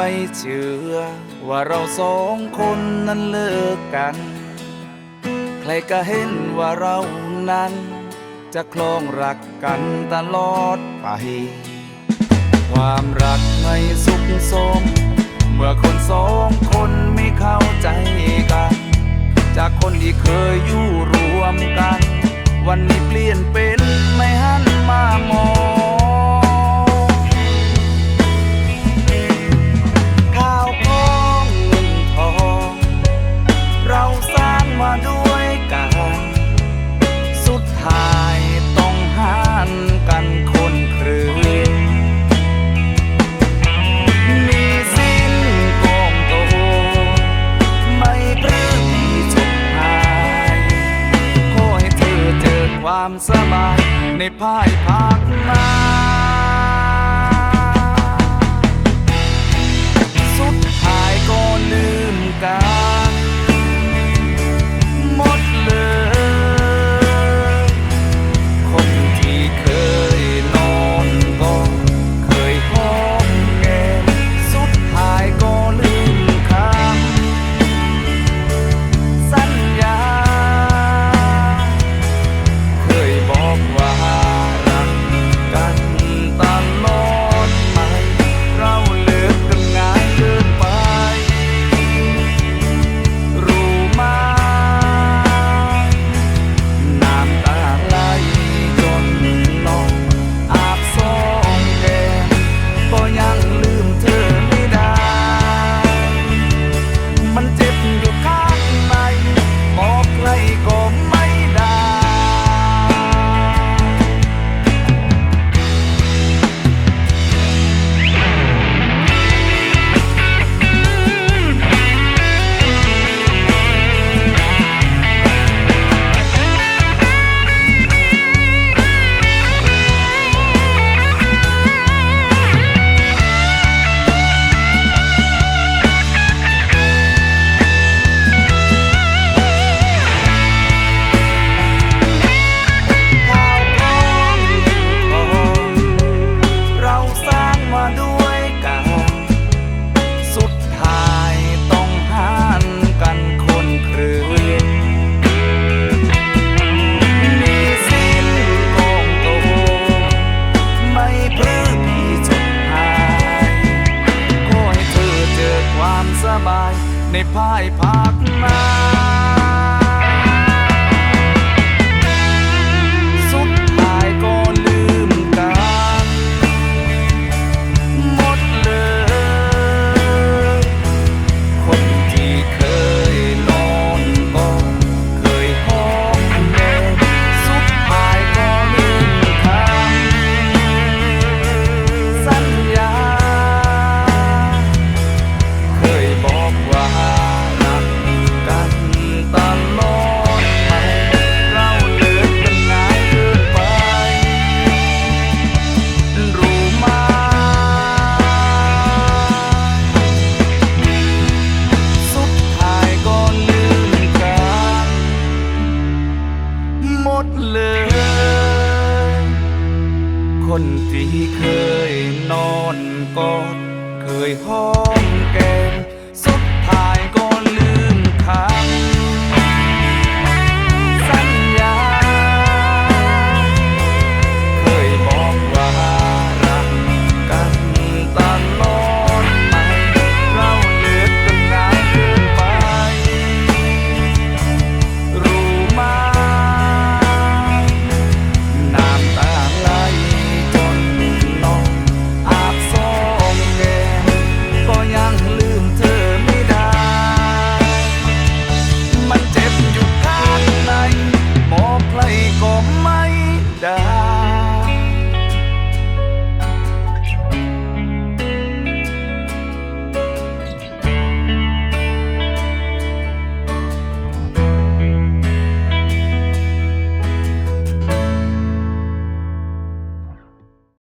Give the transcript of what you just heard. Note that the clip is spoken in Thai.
ไม่เชื่อ ว่าเราสองคนนั้นเลิกกัน ใครก็เห็นว่าเรานั้น จะคลองรักกันตลอดไป ความรักไม่สุขสม เมื่อคนสองคนไม่เข้าใจกัน จากคนที่เคยอยู่รวมกัน วันนี้เปลี่ยนเป็น ความสบายในภายภาค ในภายภาคหน้า ที่เคยนอนกอดเคยหอมแก้ม